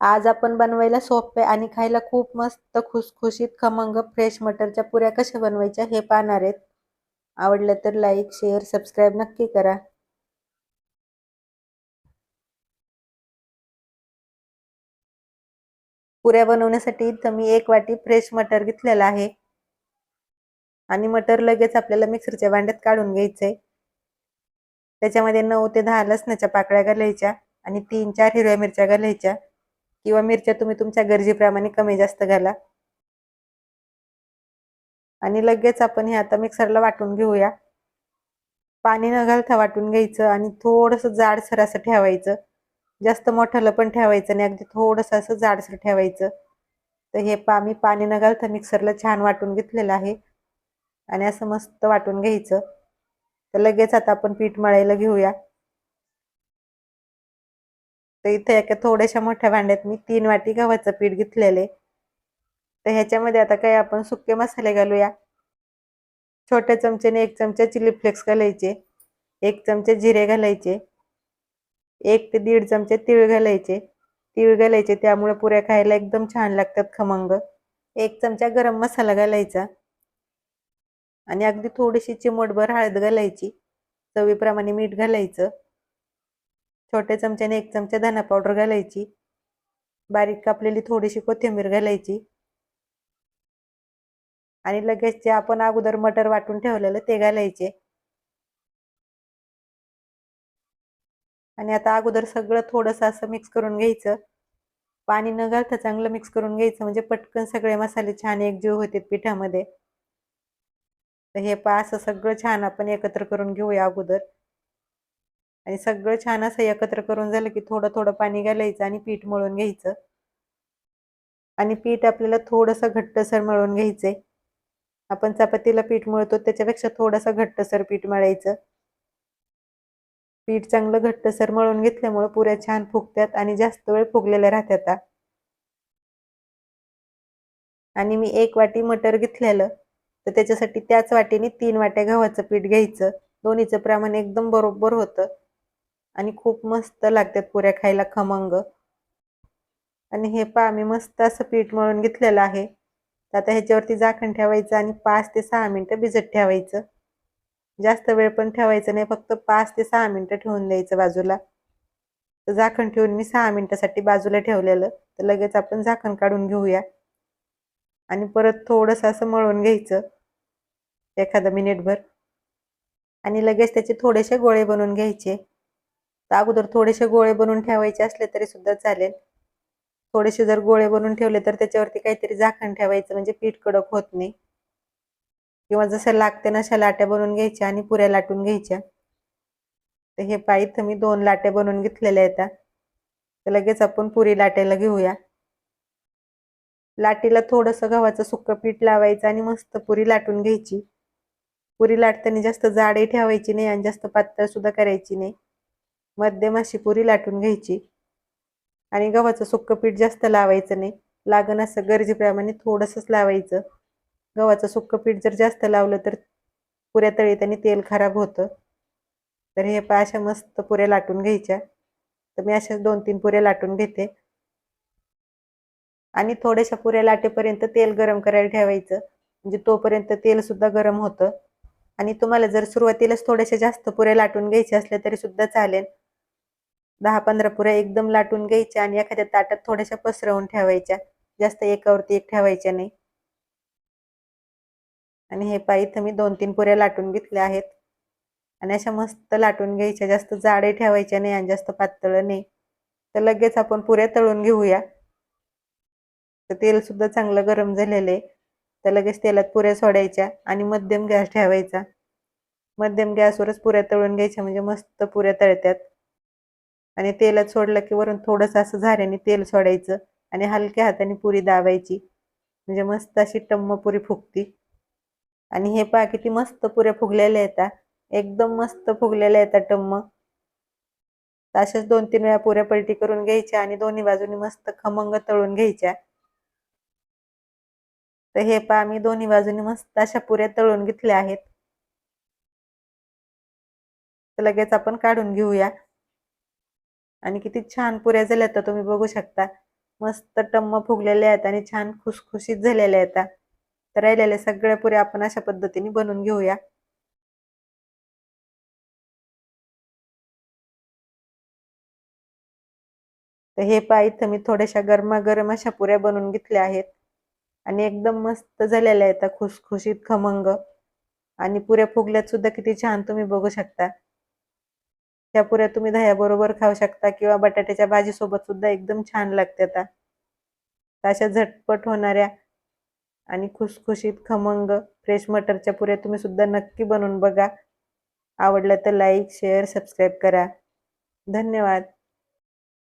आज आपण बनवायला सोपे आणि खायला खूप मस्त खुसखुशीत खमंग फ्रेश मटरच्या पुऱ्या कशा बनवायच्या हे पाहणार आहेत. आवडलं तर लाईक शेअर सबस्क्राईब नक्की करा. पुऱ्या बनवण्यासाठी इथं मी एक वाटी फ्रेश मटर घेतलेला आहे. आणि मटर लगेच आपल्याला मिक्सरच्या भांड्यात काढून घ्यायचंय. त्याच्यामध्ये नऊ ते दहा लसणाच्या पाकळ्या घालायच्या आणि तीन चार हिरव्या मिरच्या घालायच्या. किंवा मिरच्या तुम्ही तुमच्या गरजेप्रमाणे कमी जास्त घाला. आणि लगेच आपण हे आता मिक्सरला वाटून घेऊया. पाणी न घालता वाटून घ्यायचं आणि थोडंसं जाडसर असं ठेवायचं. जास्त मोठ्याला पण ठेवायचं आणि अगदी थोडंसं असं जाडसर ठेवायचं. तर हे पा मी पाणी न घालता मिक्सरला छान वाटून घेतलेलं आहे. आणि असं मस्त वाटून घ्यायचं. तर लगेच आता आपण पीठ मळायला घेऊया. तर इथे एका थोड्याशा मोठ्या भांड्यात मी तीन वाटी गव्हाचं पीठ घेतलेले. तर ह्याच्यामध्ये आता काही आपण सुके मसाले घालूया. छोट्या चमच्याने एक चमचा चिली फ्लेक्स घालायचे एक चमचे जिरे घालायचे एक ते दीड चमचे तीळ घालायचे. तीळ घालायचे त्यामुळे पुऱ्या खायला एकदम छान लागतात खमंग. एक चमचा गरम मसाला घालायचा. आणि अगदी थोडीशी चिमटभर हळद घालायची. चवीप्रमाणे मीठ घालायचं. छोट्या चमच्याने एक चमचा धना पावडर घालायची. बारीक कापलेली थोडीशी कोथिंबीर घालायची. आणि लगेच जे आपण अगोदर मटर वाटून ठेवलेलं ते घालायचे. आणि आता अगोदर सगळं थोडंसं असं मिक्स करून घ्यायचं. पाणी न घालता चांगलं मिक्स करून घ्यायचं. म्हणजे पटकन सगळे मसाले छान एकजीव होते पिठामध्ये. तर हे पा असं सगळं छान आपण एकत्र करून घेऊया अगोदर. आणि सगळं छान असं एकत्र करून झालं की थोडं थोडं पाणी घालायचं आणि पीठ मळून घ्यायचं. आणि पीठ आपल्याला थोडंसं घट्टसर मळून घ्यायचंय. आपण चपातीला पीठ मळतो त्याच्यापेक्षा थोडंसं घट्टसर पीठ मळायचं. पीठ चांगलं घट्टसर मळून घेतल्यामुळं पुऱ्या छान फुगतात आणि जास्त वेळ फुगलेल्या राहतात आणि मी एक वाटी मटर घेतलेलं तर त्याच्यासाठी त्याच वाटीने तीन वाट्या गव्हाचं पीठ घ्यायचं. दोन्हीचं प्रमाण एकदम बरोबर होतं. आणि खूप मस्त लागतात पुऱ्या खायला खमंग. आणि हे पा मी मस्त असं पीठ मळून घेतलेलं आहे. तर आता ह्याच्यावरती झाकण ठेवायचं आणि पाच ते सहा मिनटं भिजत ठेवायचं. जास्त वेळ पण ठेवायचं नाही फक्त पाच ते सहा मिनटं ठेवून द्यायचं बाजूला. तर झाकण ठेवून मी सहा मिनटासाठी बाजूला ठेवलेलं. तर लगेच आपण झाकण काढून घेऊया. आणि परत थोडंसं असं मळून घ्यायचं. एखादं मिनिटभर. आणि लगेच त्याचे थोडेसे गोळे बनवून घ्यायचे. तर अगोदर थोडेसे गोळे बनवून ठेवायचे असले तरी सुद्धा चालेल. थोडेसे जर गोळे बनवून ठेवले तर त्याच्यावरती काहीतरी झाकण ठेवायचं म्हणजे पीठ कडक होत नाही. किंवा जसं लागते नशा लाट्या बनवून घ्यायच्या आणि पुऱ्या लाटून घ्यायच्या. तर हे पाय इथं मी दोन लाट्या बनवून घेतलेल्या आहेत. तर लगेच आपण पुरी लाट्याला घेऊया. लाटीला थोडंसं गव्हाचं सुक्क पीठ लावायचं आणि मस्त पुरी लाटून घ्यायची. पुरी लाटताना जास्त जाडही ठेवायची नाही आणि जास्त पातळ सुद्धा करायची नाही. मध्यम अशी पुरी लाटून घ्यायची. आणि गव्हाचं सुक्क पीठ जास्त लावायचं नाही. लागण असं गरजेप्रमाणे थोडंसंच लावायचं. गव्हाचं सुक्क पीठ जर जास्त लावलं तर पुऱ्या तळीत आणि तेल खराब होतं. तर हे पा अशा मस्त पुऱ्या लाटून घ्यायच्या. तर मी अशाच दोन तीन पुऱ्या लाटून घेते. आणि थोड्याशा पुऱ्या लाटेपर्यंत तेल गरम करायला ठेवायचं. म्हणजे तोपर्यंत तेलसुद्धा गरम होतं. आणि तुम्हाला जर सुरुवातीलाच थोड्याशा जास्त पुऱ्या लाटून घ्यायच्या असल्या तरी सुद्धा चालेल. दहा पंधरा पुऱ्या एकदम लाटून घ्यायच्या आणि एखाद्या ताटात थोड्याशा पसरवून ठेवायच्या. जास्त एकावरती एक ठेवायच्या नाही. आणि हे पाय इथं मी दोन तीन पुऱ्या लाटून घेतल्या आहेत. आणि अशा मस्त लाटून घ्यायच्या. जास्त जाडे ठेवायच्या नाही आणि जास्त पातळ नाही. तर लगेच आपण पुऱ्या तळून घेऊया. तर तेल सुद्धा चांगलं गरम झालेलं आहे. तर लगेच तेलात पुऱ्या सोडायच्या आणि मध्यम गॅस ठेवायचा. मध्यम गॅसवरच पुऱ्या तळून घ्यायच्या म्हणजे मस्त पुऱ्या तळत्यात. आणि तेलात सोडलं की वरून थोडंसं असं झाऱ्याने तेल सोडायचं आणि हलक्या हाताने पुरी दाबायची. म्हणजे मस्त अशी टम्म पुरी फुगती. आणि हे पहा किती मस्त पुऱ्या फुगलेल्या येतात एकदम मस्त फुगलेल्या येतात टम्म. अशाच दोन तीन वेळा पुऱ्या पलटी करून घ्यायच्या आणि दोन्ही बाजूनी मस्त खमंग तळून घ्यायच्या. तर हे पहा मी दोन्ही बाजूनी मस्त अशा पुऱ्या तळून घेतल्या आहेत. तर लगेच आपण काढून घेऊया. आणि किती छान पुऱ्या झाल्या तर तुम्ही बघू शकता. मस्त टम्म फुगलेल्या आहेत आणि छान खुसखुशीत झालेल्या आहेत तर राहिलेल्या सगळ्या पुऱ्या आपण अशा पद्धतीने बनवून घेऊया. तर हे पाय इथं मी थोड्याशा गरमागरम अशा पुऱ्या बनवून घेतल्या आहेत. आणि एकदम मस्त झालेल्या आहेत खुसखुशीत खमंग. आणि पुऱ्या फुगल्यात सुद्धा किती छान तुम्ही बघू शकता. त्या पुऱ्या तुम्ही दह्याबरोबर खाऊ शकता किंवा बटाट्याच्या भाजीसोबत सुद्धा एकदम छान लागतात अशा झटपट होणाऱ्या आणि खुसखुशीत खमंग फ्रेश मटरच्या पुऱ्या तुम्ही सुद्धा नक्की बनवून बघा. आवडलं तर लाईक शेअर सबस्क्राईब करा. धन्यवाद.